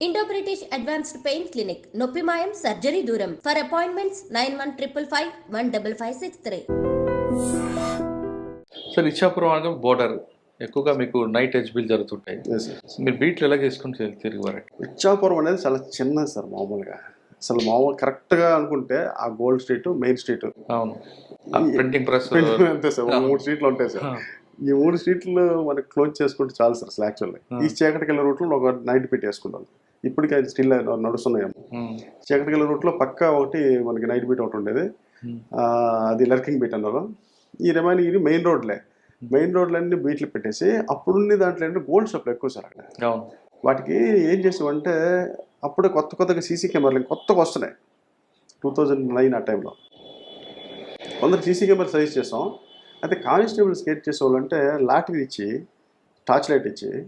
Indo British advanced pain clinic నొప్పి మాయం surgery దూరం. For appointments nine one triple five one double five six three sir Ichchapuram అనగా border ఎక్కువగా మీకు night హెచ్బీలు జరుగుతుంటాయి. మీరు బీట్లు ఎలా చేసుకుని తిరిగి- వారండి ఇచ్చాపురం అనేది చాలా చిన్నది సార్ మామూలుగా. అసలు మామూలు కరెక్ట్గా అనుకుంటే ఆ గోల్డ్ స్ట్రీట్ మెయిన్ స్ట్రీట్. అవును. ప్రింటింగ్ ప్రెస్ అంతే సార్ మూడు స్ట్రీట్లు ఉంటాయి సార్. ఈ మూడు స్ట్రీట్లు మనకి క్లోజ్ చేసుకుంటే చాలు సార్ అసలు యాక్చువల్లీ ఈ చీకటికి వెళ్ళే రూట్లో ఒక నైట్ పెట్టి వేసుకుంటాం. ఇప్పటికీ అది స్టిల్ నడుస్తున్నాయేమో. చీకటికి వెళ్ళే రూట్లో పక్క ఒకటి మనకి నైట్ బీట్ ఒకటి ఉండేది. ఆ, అది లర్కింగ్ బీట్ అన్నారు. ఈ రిమైనింగ్ ఇది మెయిన్ రోడ్లే. మెయిన్ రోడ్లన్నీ బీట్లు పెట్టేసి అప్పుడున్న దాంట్లో ఏంటంటే గోల్డ్ షాప్లు ఎక్కువ సార్ అక్కడ. వాటికి ఏం చేసామంటే అప్పుడే కొత్త కొత్తగా సీసీ కెమెరాలు కొత్తగా వస్తున్నాయి. టూ థౌజండ్ నైన్ ఆ టైంలో. కొందరు సీసీ కెమెరా సజెస్ట్ చేసాం. అయితే కానిస్టేబుల్స్ ఏం చేసేవాళ్ళంటే లాటరీ ఇచ్చి టార్చ్ లైట్ ఇచ్చి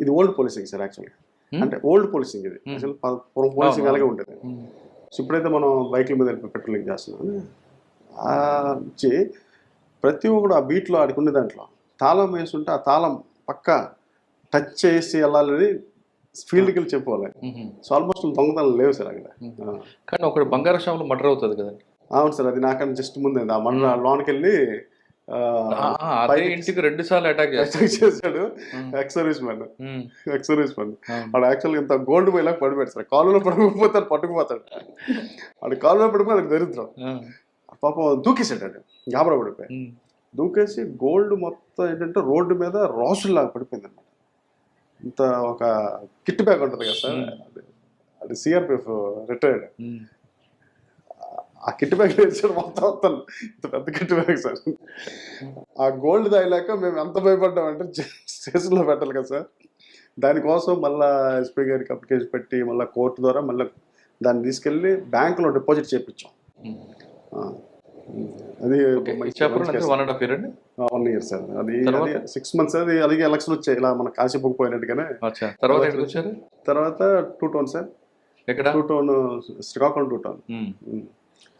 ఇది ఓల్డ్ పోలీసింగ్ సార్ యాక్చువల్గా. Hmm. అంటే ఓల్డ్ పోలీసింగ్ ఇది. Hmm. అసలు పూర్వం పోలీసింగ్. అలాగే ఉండేది. సో ఇప్పుడైతే మనం బైక్ల మీద పెట్రోలింగ్ చేస్తున్నాం. ప్రతి ఒక్కడు ఆ బీట్లో ఆడికి ఉన్న దాంట్లో తాళం వేస్తుంటే ఆ తాళం పక్క టచ్ చేసి వెళ్ళాలని ఫీల్డ్కి వెళ్ళి చెప్పుకోవాలి. సో ఆల్మోస్ట్ దొంగతనం లేవు సార్ అక్కడ. కానీ ఒకటి బంగారు షాపులో మర్డర్ అవుతుంది కదండి. అవును సార్ అది నాకన్నా జస్ట్ ముందే ఆ మన లోనికి వెళ్ళి ఇంటికి రెండు సార్లు అటాక్ చేశాడు ex service man ex service man. వాడు యాక్చువల్గా ఇంత గోల్డ్ పోయిలా పడిపోయాడు సార్. కాలులో పడుకుపోతాడు పట్టుకుపోతాడు. వాడు కాలులో పడిపోయి దరిద్రం. పాపం దూకేసాడు గాబరా పడిపోయి దూకేసి గోల్డ్ మొత్తం ఏంటంటే రోడ్డు మీద రాసుల్లాగా పడిపోయింది అనమాట ఇంత ఒక కిట్ బ్యాగ్ ఉంటుంది కదా సార్. అది. CRPF retired. ఆ కిట్ బ్యాగ్ వేసాడు మొత్తం మొత్తం ఇంత పెద్ద కిట్ బ్యాగ్ సార్. ఆ గోల్డ్ తాగలేక మేము ఎంత భయపడ్డామంటే స్టేషన్లో పెట్టాలి కదా సార్. దానికోసం మళ్ళా ఎస్పీ గారికి అప్లికేషన్ పెట్టి మళ్ళీ కోర్టు ద్వారా మళ్ళీ దాన్ని తీసుకెళ్ళి బ్యాంకులో డిపాజిట్ చేయించాం. అది వన్ ఇయర్ సార్. అది? సిక్స్ మంత్స్ అది అలాగే ఎలక్షన్ వచ్చాయి. ఇలా మన కాశీపుకు పోయినట్టుగానే. అచ్చా. తర్వాత టూ టౌన్ సార్. ఎక్కడ? Two town Srikakulam two town.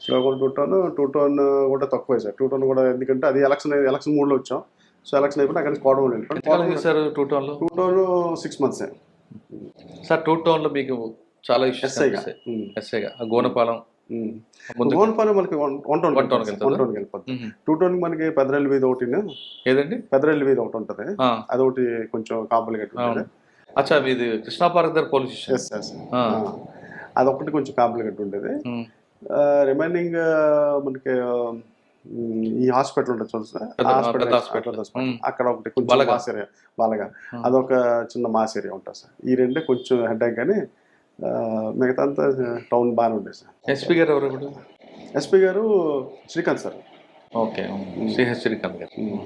Srikakulam two town two town కూడా తక్కువే సార్. టూ టౌన్ కూడా ఎందుకంటే అది ఎలక్షన్ ఎలక్షన్ మూడ్లో వచ్చాం. సో ఎలక్షన్ అయిపోయి అక్కడ కోటం ఎంతకాలం చేశారు two town two town six months sir two టౌన్లో మీకు చాలా ఇష్యూస్ ఎస్ఐగా ఆ గోనపాలెం. ముందు గోన్పాలెం మనకి వన్ టౌన్? వన్ టౌన్కి వెళ్ళిపోతుంది. టూ టౌన్ మనకి పెదరెల్లి వీధి ఒకటి ఏదండి? పెదరెల్లి వీధి ఒకటి ఉంటుంది. ఆ, అదొకటి కొంచెం కాంప్లికేట్ ఉంటుంది. అవును. అచ్చా ఇది కృష్ణా పార్క్ దగ్గర పోలీస్ స్టేషన్. అదొకటి కొంచెం కాంప్లికేట్ ఉండేది. రిమైనింగ్ మనకి ఈ హాస్పిటల్ ఉంటుంది చూడండి సార్. హాస్పిటల్. అక్కడ ఒకటి కొంచెం. మాస్ ఏరియా బాలగా. అదొక చిన్న మాస్ ఏరియా ఉంటుంది సార్. ఈ రెండే కొంచెం హెడ్ కానీ మిగతా అంతా టౌన్ బాగానే ఉండేది సార్. ఎస్పీ గారు ఎవరు ఇప్పుడు? ఎస్పీ గారు Srikanth sir. Okay CH Srikanth గారు.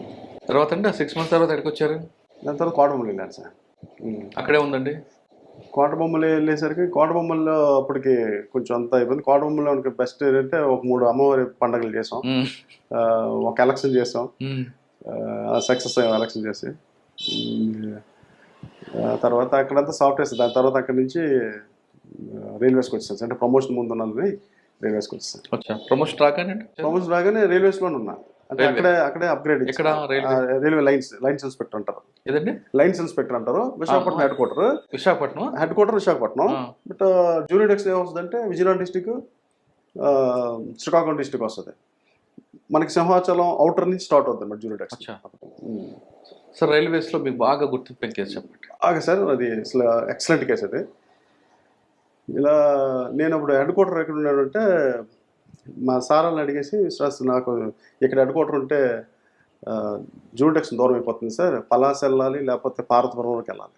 తర్వాత అండి సిక్స్ మంత్స్ తర్వాత ఎక్కడికి వచ్చారు దాని తర్వాత కోటబొమ్మలు వెళ్ళాను సార్. అక్కడే ఉందండి? కోటబొమ్మలు వెళ్ళేసరికి కోటబొమ్మల్లో అప్పటికి కొంచెం అంతా అయిపోయింది. కోటబొమ్మలో మనకి బెస్ట్ ఏంటంటే ఒక మూడు అమ్మవారి పండుగలు చేసాం. ఒక ఎలక్షన్ చేసాం. సక్సెస్ అయ్యాం ఎలక్షన్ చేసి. తర్వాత అక్కడంతా సాఫ్ట్వేర్స్ దాని తర్వాత అక్కడి నుంచి రైల్వేస్కి వచ్చేసాను అంటే ప్రమోషన్ ముందు ఉన్నది రైల్వేస్కి వచ్చేసాను వచ్చా ప్రమోషన్ ట్రాక్ అండి ప్రమోషన్ రాగానే రైల్వేస్లోనే ఉన్నా. అంటే. అక్కడే అక్కడే అప్గ్రేడ్ ఎక్కడ? రైల్వే? లైన్స్ లైన్స్ ఇన్స్పెక్టర్ అంటారు ఏదండి? లైన్స్ ఇన్స్పెక్టర్ అంటారు Visakhapatnam. Head quarter Visakhapatnam. Head quarter Visakhapatnam but junior dex ఏమొస్తుందంటే విజయనగరం డిస్టిక్ శ్రీకాకుళం డిస్టిక్ వస్తుంది. మనకి సింహాచలం అవుటర్ నుంచి స్టార్ట్ అవుతుంది అన్నమాట జూనియర్ డెక్స్ అచ్చా. సార్ రైల్వేస్లో మీకు బాగా గుర్తింపు కేసు చెప్పండి. సార్ అది అసలు ఎక్సలెంట్ కేసు అది. ఇలా నేను అప్పుడు హెడ్ క్వార్టర్ ఎక్కడ ఉన్నాడంటే మా సారాలను అడిగేసి సార్ నాకు ఇక్కడ హెడ్ క్వార్టర్ ఉంటే జూనిటెక్స్ దూరం అయిపోతుంది సార్. పలాస వెళ్ళాలి లేకపోతే పార్వతపురంలోకి వెళ్ళాలి.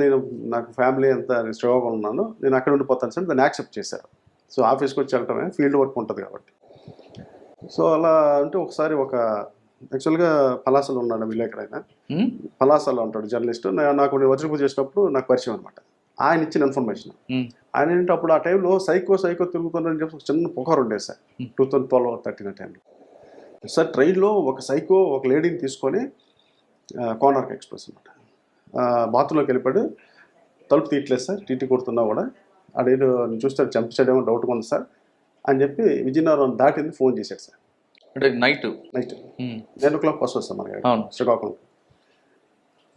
నేను నాకు ఫ్యామిలీ అంతా స్ట్రోగా ఉన్నాను. నేను అక్కడ ఉండిపోతాను సార్. దాన్ని యాక్సెప్ట్ చేశారు. సో ఆఫీస్కి వచ్చి వెళ్ళటమే ఫీల్డ్ వర్క్ ఉంటుంది కాబట్టి. సో అలా అంటే ఒకసారి ఒక యాక్చువల్గా పలాసలో ఉన్నాడు విలేకర్ ఆయన ఉమ్, పలాసలో ఉంటాడు జర్నలిస్ట్. నాకు నేను వజ్రపూజ చేసినప్పుడు నాకు పరిచయం అనమాట ఆయన ఇచ్చిన ఇన్ఫర్మేషన్ ఉమ్, ఆయన ఏంటంటే అప్పుడు ఆ టైంలో సైకో సైకో తిరుగుతుందని చెప్పి ఒక చిన్న పుకారు ఉండేది sir. Hmm. Two thousand twelve thirteen టైంలో సార్ ట్రైన్లో ఒక సైకో ఒక లేడీని తీసుకొని కోనార్క్ ఎక్స్ప్రెస్ అనమాట బాత్రూంలోకి వెళ్ళిపోయాడు. తలుపు తీయట్లేదు సార్ టీటీ కొడుతున్నా కూడా. ఆడేదో నేను చూస్తే చంపించాడేమో డౌట్గా ఉంది సార్ అని చెప్పి విజయనగరం దాటింది ఫోన్ చేశాడు సార్. అంటే night night nine o'clock bus వస్తాం మనకి. శ్రీకాకుళం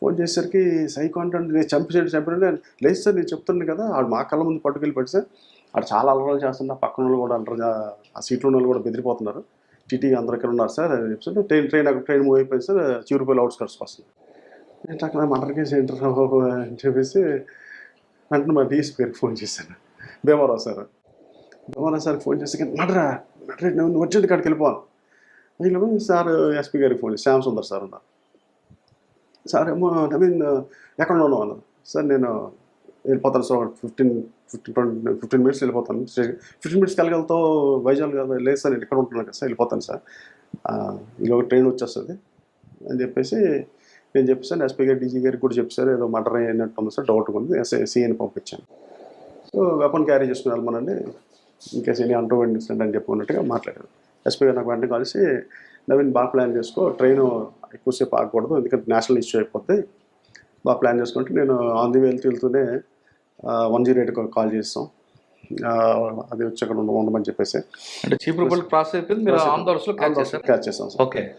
ఫోన్ చేసేసరికి సై కాంటెంట్ నేను చంపేసాడు చంపాడు నేను లేదు సార్ నేను చెప్తున్నాను కదా ఆడు మా కళ్ళ ముందు పట్టుకెళ్ళి పెట్టి సార్ ఆడు చాలా అలరాలు చేస్తున్నా పక్కన వాళ్ళు కూడా అలరా ఆ సీట్లో ఉన్న వాళ్ళు కూడా బెదిరిపోతున్నారు. టీటీ అందరికీ ఉన్నారు సార్ అని ట్రైన్ ట్రైన్ అక్కడ ట్రైన్ మూవ్ అయిపోయింది సార్ చివరిపోయి అవుట్స్కట్స్కి వస్తుంది నేను అక్కడ మర్డర్ కేసు అని చెప్పేసి వెంటనే మా డీఎస్ పేరుకి ఫోన్ చేశాను. భీమారావు సార్ భీమారావు సార్కి ఫోన్ చేసి మడరా మడరా నువ్వు వచ్చేది కాడికి వెళ్ళిపోవాలి వీళ్ళు సార్ ఎస్పీ గారికి ఫోన్ చేసి శ్యామ్ సుందర్ సార్ ఉన్నారు. సార్ ఏమో నవీన్ ఎక్కడ ఉన్నావు అన్నారు సార్ నేను వెళ్ళిపోతాను sir fifteen fifteen twenty fifteen minutes వెళ్ళిపోతాను. ఫిఫ్టీన్ మినిట్స్కి వెళ్ళగలతో వైజాగ్ లేదు సార్ నేను ఇక్కడ ఉంటున్నాను కదా సార్ వెళ్ళిపోతాను సార్. ఇలా ట్రైన్ వచ్చేస్తుంది అని చెప్పేసి నేను చెప్పేసాను ఎస్పీ గారు డీజీ గారికి కూడా చెప్పారు ఏదో మర్డర్ అయినట్టు ఉంది సార్ డౌట్ ఉంది ఎస్ఐ సీఎని పంపించాను. సో వెపన్ క్యారీ చేసుకుని వెళ్ళమనండి ఇంకేస్ ఎనీ అంటూ ఇన్సిడెంట్ అని చెప్పుకున్నట్టుగా మాట్లాడారు. ఎస్పీ గారు నాకు వెంటనే కలిసి నవీన్ బాగా ప్లాన్ చేసుకో ట్రైన్ ఎక్కువసేపు ఆగకూడదు. ఎందుకంటే నేషనల్ ఇష్యూ అయిపోతే బాగా ప్లాన్ చేసుకుంటే నేను ఆన్ ది వెళ్తూ వెళ్తూనే వన్ జీరో ఎయిట్ కాల్ చేస్తాం. అది వచ్చి అక్కడ ఉండ- ఉండమని చెప్పేసి. అంటే చీపురుపల్లి క్రాస్ అయిపోయింది మీరు క్యాచ్ చేస్తాం ఓకే.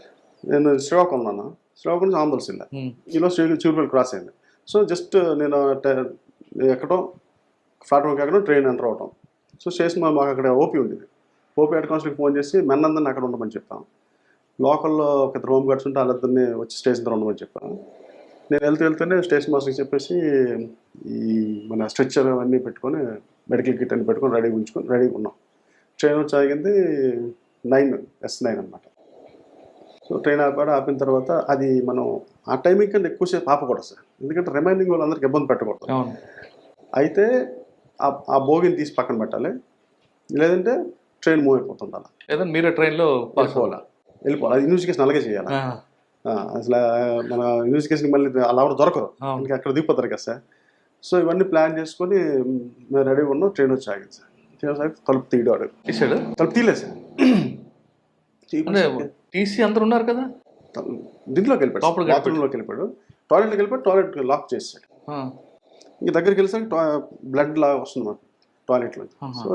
నేను శ్రీకాకుళం ఉన్నాను శ్రీకాకుళం నుంచి వెళ్ళా. ఉమ్. ఈలో శ్రీ చివరిపల్లి క్రాస్ అయింది. సో జస్ట్ నేను ఎక్కడం ప్లాట్ఫామ్కి ఎక్కడం ట్రైన్ ఎంటర్ అవటం. సో స్టేషన్ మాకు అక్కడ ఓపీ ఉండేది. ఓపీ హెడ్ కాన్స్టల్కి ఫోన్ చేసి మెన్నందరిని అక్కడ ఉండమని చెప్పాను లోకల్లో ఒక హోమ్ గార్డ్స్ ఉంటే వాళ్ళిద్దరిని వచ్చి స్టేషన్ దగ్గర ఉండమని చెప్పాను. నేను వెళ్తూ వెళ్తూనే స్టేషన్ మాస్టర్కి చెప్పేసి ఈ మన స్ట్రెచ్చర్ అవన్నీ పెట్టుకొని మెడికల్ కిట్ అన్ని పెట్టుకొని రెడీగా ఉంచుకొని రెడీగా ఉన్నాం. ట్రైన్ వచ్చి ఆగింది నైన్ ఎస్ నైన్ అనమాట సో ట్రైన్ ఆపాడు ఆపిన తర్వాత అది మనం ఆ టైమింగ్ కన్నా ఎక్కువసేపు ఆపకూడదు సార్. ఎందుకంటే రిమైనింగ్ వాళ్ళందరికీ ఇబ్బంది పెట్టకూడదు. అయితే ఆ- బోగిని తీసి పక్కన పెట్టాలి. లేదంటే ట్రైన్ మూవ్ అయిపోతుంది అలా. లేదా మీరే ట్రైన్లో పాస్ వెళ్ళిపోవాలా. అది ఇన్వెస్టిగేషన్ అలాగే చేయాలి. అసలు మన ఇన్వెస్టిగేషన్ మళ్ళీ అలా ఎవరు దొరకరు ఇంకా అక్కడ దిగిపోతారు కదా సార్. సో ఇవన్నీ ప్లాన్ చేసుకొని మేము రెడీగా ఉన్నాం. ట్రైన్ వచ్చి ఆగింది సార్. ట్రైన్ వచ్చి తలుపు తీయడాడు తీసాడు తలుపు తీయలేదు సార్. టీసీ అందరు ఉన్నారు కదా? దీంట్లోకి వెళ్ళిపోయాడు. బాత్రూంలోకి వెళ్ళిపోయాడు. టాయిలెట్కి వెళ్ళిపోయి టాయిలెట్ లాక్ చేసాడు ఇంక దగ్గరికి వెళ్ళేసరికి బ్లడ్ లాగా వస్తుంది మాకు టాయిలెట్లో. సో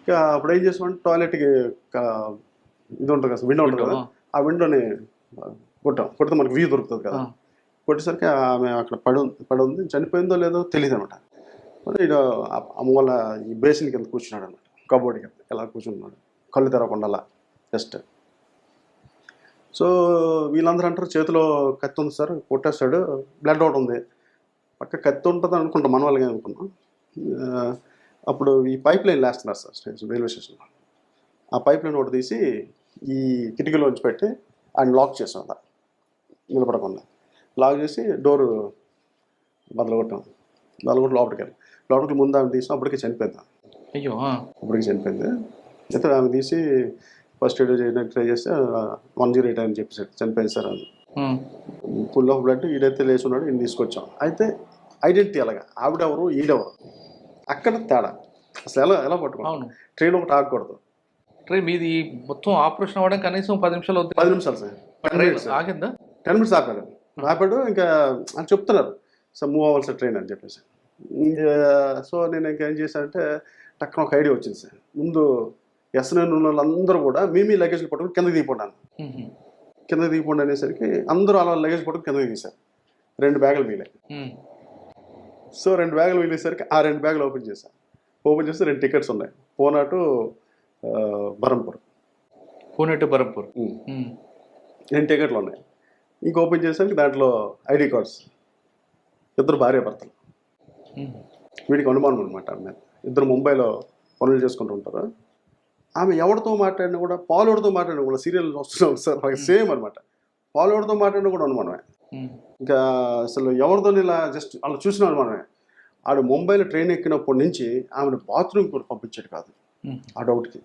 ఇక అప్పుడు ఏం చేసామంటే టాయిలెట్కి ఇది ఉంటుంది కదా విండో ఉంటుంది కదా? ఆ. విండోని కొట్టాం కొడితే మనకి వ్యూ దొరుకుతుంది కదా. కొట్టేసరికి ఆమె అక్కడ పడి పడి ఉంది. చనిపోయిందో లేదో తెలియదు అనమాట ఇక అమ్మవల్ల ఈ బేసిన్ కింద కూర్చున్నాడు అనమాట కబోర్డ్ కింద ఎలా కూర్చున్నాడు. కళ్ళు తెరవకుండా జస్ట్ సో వీళ్ళందరూ అంటారు చేతిలో కత్తి ఉంది సార్ కొట్టేస్తాడు. బ్లడ్ అవుట్ ఉంది. పక్క కత్తి ఉంటుంది అనుకుంటాం మన వాళ్ళగా అనుకున్నాం అప్పుడు ఈ పైప్ లైన్ వేస్తున్నారు సార్ రైల్వే స్టేషన్లో ఆ పైప్ లైన్ ఒకటి తీసి ఈ కిటికీలోంచి పెట్టి ఆయన లాక్ చేసాం అలా నిలబడకుండా. లాక్ చేసి డోరు బదలగొట్టాం. బదలగొట్టి లోపలికి వెళ్ళి. లోపలికి ముందు ఆమె తీసాం. అప్పటికి చనిపోయింది అయ్యో అప్పటికి చనిపోయింది. అయితే ఆమె తీసి ఫస్ట్ ఎయిడ్ చేయడానికి ట్రై చేస్తే వన్ జీరో ఎయిట్ అని చెప్పేసాడు చనిపోయింది సార్ ఉమ్, ఫుల్ ఆఫ్ బ్లడ్ ఈడైతే లేచి ఉన్నాడు ఈయన తీసుకొచ్చాం. అయితే ఐడెంటిటీ అలాగా ఆవిడెవరు ఈడెవరు? అక్కడ తేడా. అసలు ఎలా ఎలా పట్టుకోవాలి? ట్రైన్ ఒకటి ఆగకూడదు. ట్రైన్ మీది మొత్తం ఆపరేషన్ అవ్వడం కనీసం పది నిమిషాలు అవుతుంది. పది నిమిషాలు సార్. ట్రైన్ ఆగిందా? టెన్ మినిట్స్ ఆపాడు ఆపాడు ఇంకా అని చెప్తున్నారు. సార్ మూవ్ అవ్వాలి సార్ ట్రైన్ అని చెప్పేసి. సో నేను ఇంకేం చేశానంటే టక్కన ఒక ఐడియా వచ్చింది సార్. ముందు ఎస్ఎన్ ఉన్న వాళ్ళందరూ కూడా మీ మీ లగేజ్లు పట్టుకుని కిందకి దిగిపోండి ఉహు, కిందకి దిగిపోండి అనేసరికి అందరూ అలా లగేజ్ పట్టుకుని కిందకి తీశారు రెండు బ్యాగులు మిగిలాయి సో రెండు బ్యాగులు మిగిలేసరికి ఆ రెండు బ్యాగులు ఓపెన్ చేశాను ఓపెన్ చేస్తే రెండు టికెట్స్ ఉన్నాయి. పూనా టు ఆ, బరంపూర్. పూణే టు బరంపూర్ రెండు టికెట్లు ఉన్నాయి. ఇంక ఓపెన్ చేసరికి దాంట్లో ఐడి కార్డ్స్ ఇద్దరు భార్య భర్తలు. వీడికి అనుమానం అనమాట ఆమె. ఇద్దరు ముంబైలో పనులు చేసుకుంటూ ఉంటారు. ఆమె ఎవరితో మాట్లాడినా కూడా పాలోడితో మాట్లాడినా కూడా సీరియల్ వస్తున్నాం సార్ సేమ్ అనమాట పాలోడితో మాట్లాడినా కూడా అనుమానమే. ఇంకా అసలు ఎవరితో ఇలా జస్ట్ అలా చూసిన అనుమానమే. ఆడు ముంబైలో ట్రైన్ ఎక్కినప్పటి నుంచి ఆమెను బాత్రూమ్ కూడా పంపించాడు కాదు. ఆ డౌట్కి.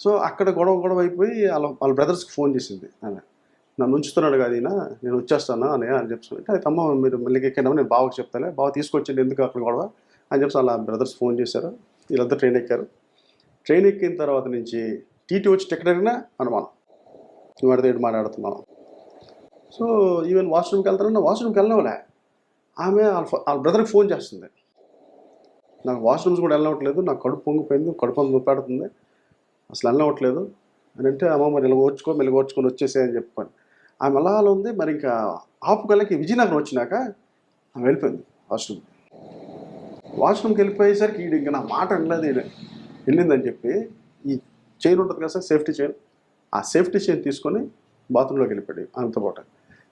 సో అక్కడ గొడవ గొడవ అయిపోయి వాళ్ళ వాళ్ళ బ్రదర్స్కి ఫోన్ చేసింది ఆమె. నన్ను ఉంచుతున్నాడు కాదు ఈయన నేను వచ్చేస్తాను అని అని చెప్తాను అయితే అమ్మ మీరు మళ్ళీ ఎక్కినామని నేను బావకు చెప్తాలే బావ తీసుకొచ్చింది ఎందుకు అక్కడ గొడవ? అని చెప్పి వాళ్ళ బ్రదర్స్ ఫోన్ చేశారు. వీళ్ళంతా ట్రైన్ ఎక్కారు. ట్రైన్ ఎక్కిన తర్వాత నుంచి టీటీ వచ్చి టికెట్ అడిగినా అనుమానం. ఇవాడితో ఏడు మాట్లాడుతున్నాను సో ఈవెన్ వాష్రూమ్కి వెళ్తానన్నా వాష్రూమ్కి వెళ్ళవలే ఆమె వాళ్ళ వాళ్ళ బ్రదర్కి ఫోన్ చేస్తుంది. నాకు వాష్రూమ్స్ కూడా వెళ్ళవట్లేదు నాకు కడుపు పొంగిపోయింది. కడుపు అంత నొప్పాడుతుంది. అసలు వెళ్ళవట్లేదు అని అంటే అమ్మ మరి ఇలా ఓర్చుకో మళ్ళీ ఓర్చుకొని వచ్చేసే అని చెప్పుకొని ఆమె అలా ఉంది. మరి ఇంకా ఆపుకలకి విజయనగరం వచ్చినాక ఆమె వెళ్ళిపోయింది వాష్రూమ్. వాష్రూమ్కి వెళ్ళిపోయేసరికి ఈడు ఇంకా నా మాట అనలేదు ఈడు. వెళ్ళిందని చెప్పి ఈ చైన్ ఉంటుంది కదా సార్ సేఫ్టీ చైన్. ఆ సేఫ్టీ చైన్ తీసుకొని బాత్రూంలోకి వెళ్ళిపోయాడు అంత పాటు.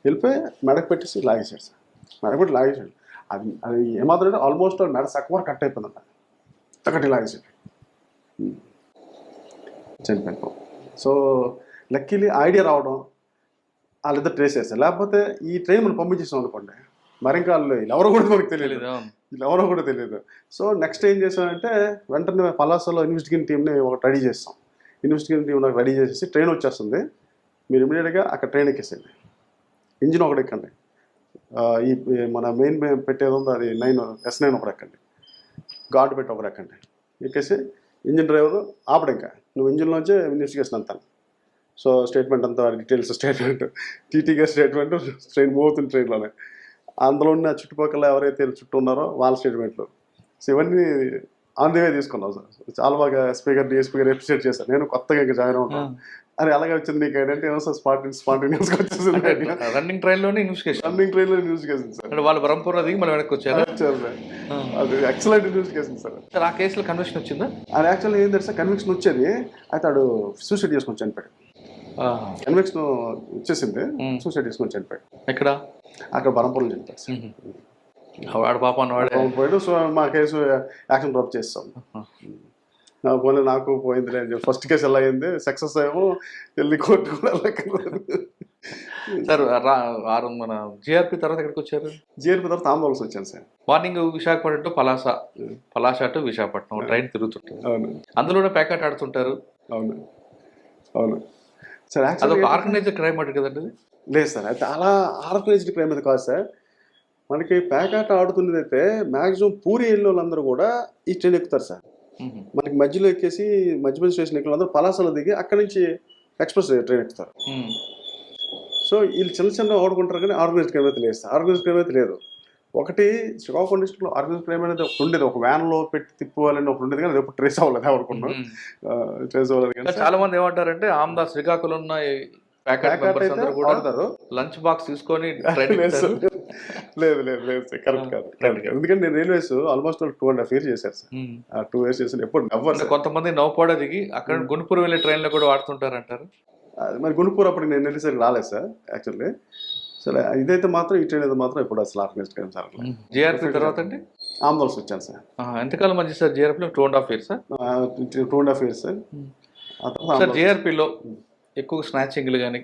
వెళ్ళిపోయి మెడకు పెట్టేసి లాగేశాడు సార్. మెడకు పెట్టి లాగేశాడు. అది అది ఏమాత్రం అంటే ఆల్మోస్ట్ మెడ సక్కవర కట్ అయిపోయిందంట. తగ్గటి లాగేశాడు ఉమ్. చనిపోయాను సో లక్కీలీ ఐడియా రావడం వాళ్ళిద్దరు ట్రేస్ చేస్తారు లేకపోతే ఈ ట్రైన్ మనం పంపించేసాం అనుకోండి మరి ఇంకా వాళ్ళు ఎవరో కూడా మనకు అవును. వీళ్ళు ఎవరో కూడా తెలియదు. సో నెక్స్ట్ ఏం చేసామంటే వెంటనే పలాసలో ఇన్వెస్టిగేషన్ టీమ్ని ఒకటి రెడీ చేస్తాం. ఇన్వెస్టిగేషన్ టీం నాకు రెడీ చేసేసి ట్రైన్ వచ్చేస్తుంది. మీరు ఇమీడియట్గా అక్కడ ట్రైన్ ఎక్కేసేయండి. ఇంజిన్ ఒకటి ఎక్కండి. ఈ మన మెయిన్ పెట్టేది ఉందో అది నైన్ ఎస్ నైన్ ఒక ఎక్కండి. గాడ్ పెట్టి ఒక ఎక్కండి. ఎక్కేసి ఇంజిన్ డ్రైవర్ ఆపడు ఇంకా. నువ్వు ఇంజిన్లోంచి ఇన్వెస్టిగేషన్ అంతా సో స్టేట్మెంట్ అంతా డీటెయిల్స్ స్టేట్మెంట్ టీటీగా స్టేట్మెంట్ ట్రైన్ మూవ్ అవుతుంది ట్రైన్లోనే అందులో ఉన్న చుట్టుపక్కల ఎవరైతే చుట్టూ ఉన్నారో వాళ్ళ స్టేట్మెంట్లు సో ఇవన్నీ ఆన్ ది వే తీసుకున్నాం సార్. చాలా బాగా స్పీకర్ డిఎస్పీ గారు ఎప్రిషియేట్ నేను కొత్తగా ఇంకా జాయిన్ అవుతాను. అరే అలాగే వచ్చింది నీకు ఐడెంటిటీ ఏమో సార్? స్పాట్ స్పాంటేనియస్గా వచ్చేసింది రన్నింగ్ ట్రైన్లోనే ఇన్వెస్టిగేషన్ రన్నింగ్ ట్రైన్లో న్యూస్ కేసింది సార్. అంటే వాళ్ళు బ్రహ్మపురం దిగి మళ్ళీ వెనక్కి వచ్చారు. అది ఎక్సలెంట్ న్యూస్ సార్. సార్ ఆ కేసులో కన్విషన్ వచ్చిందా? అది యాక్చువల్లీ ఏంటంటే సార్ కన్విక్షన్ వచ్చేది అయితే ఆడు సూసైడ్ చేసుకొని చనిపోయాడు. కన్విక్షన్ వచ్చేసింది. సూసైడ్ చేసుకొని చనిపోయాడు. ఎక్కడ? అక్కడ బరంపురం చనిపోయాడు సార్. వాడు పాప అన్నవాడే. పోయాడు సో మా కేసు యాక్షన్ డ్రాప్ చేస్తాం. నా పోనీ నాకు పోయింది లేదు ఫస్ట్ కేసు ఎలా అయింది? సక్సెస్ ఏమో వెళ్ళి కోర్టు కూడా సార్ రా ఆరు మన జిఆర్పి తర్వాత ఎక్కడికి వచ్చారు? జీఆర్పీ తర్వాత తాంబోల్సి వచ్చాను sir. Morning Visakhapatnam to Palasa Palasa to Visakhapatnam train తిరుగుతుంటారు. అవును. అందులోనే ప్యాకెట్ ఆడుతుంటారు? అవును. అవును. సార్ అదొక ఆర్గనైజర్ క్రైమ్ అంటే కదండి? లేదు సార్ అయితే అలా ఆర్గనైజ్డ్ క్రైమ్ అది కాదు సార్. మనకి ప్యాకాట ఆడుతున్నది అయితే మ్యాక్సిమం పూరి వెళ్ళిన వాళ్ళందరూ కూడా ఈ ట్రైన్ ఎక్కుతారు సార్. మనకి మధ్యలో ఎక్కేసి మధ్య మధ్య స్టేషన్ ఎక్కిన వాళ్ళందరూ పలాసలో దిగి అక్కడి నుంచి ఎక్స్ప్రెస్ ట్రైన్ ఎక్కుతారు. సో వీళ్ళు చిన్న చిన్న ఆడుకుంటారు కానీ ఆర్గనైజ్డ్ క్రైమ్ అయితే లేదు సార్. ఆర్గనైజ్డ్ క్రైమ్ అయితే లేదు ఒకటి శ్రీకాకుళం డిస్ట్రిక్ట్లో ఆర్గనైజ్డ్ క్రైమ్ అనేది ఒకటి ఉండేది. ఒక వ్యాన్లో పెట్టి తిప్పుకోవాలని ఒకటి ఉండేది కానీ అది ఎప్పుడు ట్రేస్ అవ్వలేదు మ్మ్. ట్రేస్ అవ్వలేదు కానీ చాలా మంది ఏమంటారంటే ఆమ్దా శ్రీకాకుళం ఉన్న ప్యాకెట్ అందరూ ఆడతారు. లంచ్ బాక్స్ తీసుకొని ట్రైన్ లేదు. సార్. లేదు లేదు సార్ కరెక్ట్ కాదు కరెక్ట్. కాదు. ఎందుకంటే నేను railways almost two and half years చేశాను సార్. ఆ టూ ఇయర్స్ చేసిన ఎప్పుడు అంటే కొంతమంది నౌపాడ దిగి అక్కడ గుంటూరు వెళ్ళే ట్రైన్లో కూడా వాడుతుంటారు అంటారు మరి గుణపూర్ అప్పుడు నేను వెళ్ళేసరికి రాలేదు సార్ యాక్చువల్లీ సరే ఇదైతే మాత్రం ఈ ట్రైన్ అయితే మాత్రం ఇప్పుడు అసలు ఆర్గనైజ్ క్రైమ్ సార్ జిఆర్పి తర్వాత అండి? ఆందోళన వచ్చాను సార్. ఎంతకాలం మంచి sir GRP two and half years two and half years sir. Sir. జిఆర్పిలో ఎక్కువ స్నాచింగ్లు కానీ.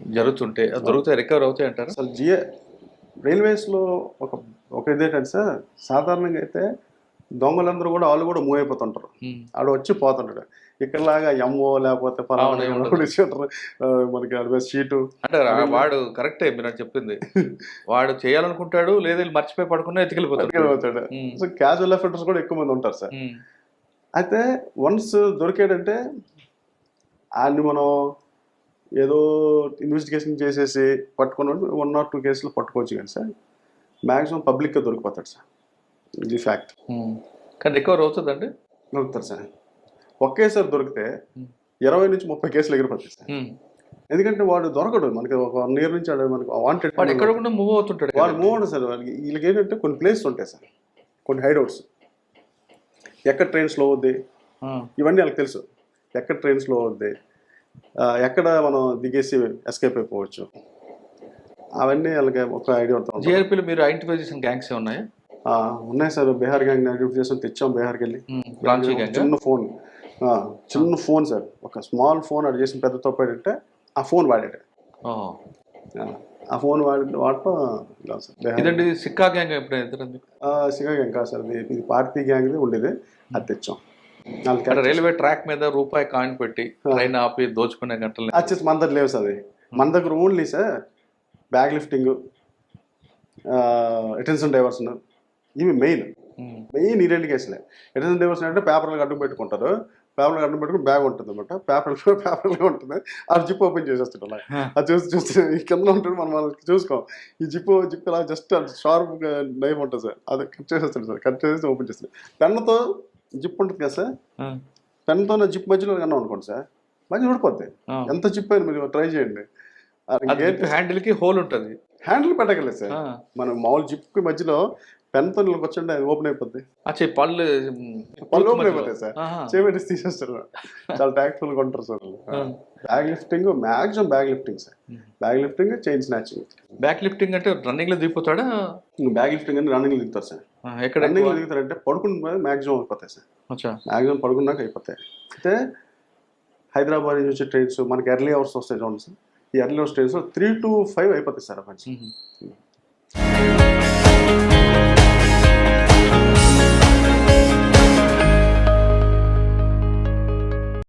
జరుగుతుంటే దొరుకుతాయి రికవర్ అవుతాయి అంటారు? అసలు జిఏ రైల్వేస్లో ఒక ఒక ఇదేంటంటే సార్ సాధారణంగా అయితే దొంగలందరూ కూడా వాళ్ళు కూడా మూవ్ అయిపోతుంటారు. ఆడ వచ్చి పోతుంటాడు. ఇక్కడలాగా ఎంఓ లేకపోతే మనకి షీటు అంటే వాడు కరెక్టే మీరు చెప్పింది. వాడు చేయాలనుకుంటాడు లేదా మర్చిపోయి పడుకున్నా ఎత్తుకెళ్ళిపోతాడు. సో క్యాజువల్ ఎఫెక్టర్స్ కూడా ఎక్కువ మంది ఉంటారు సార్. అయితే వన్స్ దొరికాడంటే ఆయన్ని మనం ఏదో ఇన్వెస్టిగేషన్ చేసేసి పట్టుకుని వన్ ఆర్ టూ కేసులు పట్టుకోవచ్చు కానీ సార్ మ్యాక్సిమం పబ్లిక్గా దొరికిపోతాడు సార్. ఇది ఫ్యాక్ట్ ఉమ్. కానీ రికవర్ అవుతుందండి? దొరుకుతారు సార్. ఒకేసారి దొరికితే Hmm. ఇరవై నుంచి ముప్పై కేసులు ఎగిరిపోతాయి సార్. ఉమ్. ఎందుకంటే వాడు దొరకడు. మనకి ఒక వన్ ఇయర్ నుంచి మనకి వాంటెడ్ వాడు ఎక్కడ కూడా మూవ్ అవుతుంటాడు వాడు. మూవ్ అవడం సార్. వాళ్ళకి వీళ్ళకి ఏంటంటే కొన్ని ప్లేసెస్ ఉంటాయి సార్. కొన్ని హైడౌట్స్ ఎక్కడ ట్రైన్ స్లో అవుద్ది. ఇవన్నీ వాళ్ళకి తెలుసు. ఎక్కడ ట్రైన్ స్లో అవుద్ది? ఎక్కడ మనం దిగేసి ఎస్కేప్ అయిపోవచ్చు? అవన్నీ వాళ్ళకి ఒక ఐడియా ఉంటుంది. జిఆర్పిలో మీరు ఐడెంటిఫై చేసిన గ్యాంగ్స్ ఉన్నాయా ఉన్నాయి సార్. బీహార్ గ్యాంగ్ ఐడెంటిఫై చేసాం తెచ్చాం బీహార్కి వెళ్ళి. గ్యాంగ్ చిన్న ఫోన్ చిన్న ఫోన్ సార్. ఒక స్మాల్ ఫోన్ అది చేసిన పెద్ద తప్పు ఏంటంటే ఆ ఫోన్ వాడాడు ఆ, ఫోన్ వాడి వాడటం సార్. ఇదండి సిక్కా గ్యాంగ్ ఎదురండి సిగా గ్యాంగ్ కాదు సార్. ఇది పార్టీ గ్యాంగ్ది ఉండేది. అది తెచ్చాం. రైల్వే ట్రాక్ మీద రూపాయి కాయిన్ పెట్టి ట్రైన్ ఆపి దోచుకునే గంటలు వచ్చేసి మన దగ్గర లేవు సార్ అది మన దగ్గర only sir bag lifting attention divers ఇవి మెయిన్ మెయిన్ ఈ రెండు కేసులే అటెన్షన్ డైవర్స్ అంటే పేపర్లకు అడ్డు పెట్టుకుంటారు. పేపర్లకు అడ్డు పెట్టుకుని బ్యాగ్ ఉంటుంది అనమాట పేపర్ పేపర్లో ఉంటుంది. అది జిప్ ఓపెన్ చేసేస్తాడు అలా. అది చూసి చూస్తే ఈ కింద ఉంటుంది మనం మనకి చూసుకోం. ఈ జిప్ జిప్ అలా జస్ట్ షార్ప్ నైఫ్ ఉంటుంది సార్. అది కట్ చేసేస్తాడు సార్. కట్ చేసి ఓపెన్ చేస్తాడు. పెన్నుతో జిప్ ఉంటుంది కదా సార్? పెన్తో జిప్ మధ్యలో కన్నా అనుకోండి సార్. మధ్య ఊడిపోద్ది. ఎంత జిప్ అయినా మీరు ట్రై చేయండి. హ్యాండిల్కి హోల్ ఉంటది. హ్యాండిల్ పెట్టగలేదు సార్. మనం మామూలు జిప్ మధ్యలో పెన్తో కూర్చుంటే అది ఓపెన్ అయిపోద్ది. అచ్చే పళ్ళు పళ్ళు ఓపెన్. అయిపోతాయి సార్. చేపెట్టి తీసేస్తారు. చాలా ట్యాక్ట్ఫుల్గా ఉంటారు sir. Bag lifting maximum bag lifting sir. Bag lifting chain snatching back lifting అంటే రన్నింగ్లో దిగిపోతాడా? బ్యాగ్ లిఫ్టింగ్ అని రన్నింగ్ దిగుతారు సార్. ఎక్కడ రన్నింగ్ ఎక్కువ? దిగుతారంటే పడుకున్న మాక్సిమం అయిపోతాయి సార్. మాక్సిమం పడుకున్నాక అయిపోతాయి. అయితే హైదరాబాద్ నుంచి వచ్చే ట్రైన్స్ మనకి ఎర్లీ అవర్స్ వస్తాయి చూడండి సార్. ఈ early hours trains three to five అయిపోతాయి సార్ మంచి.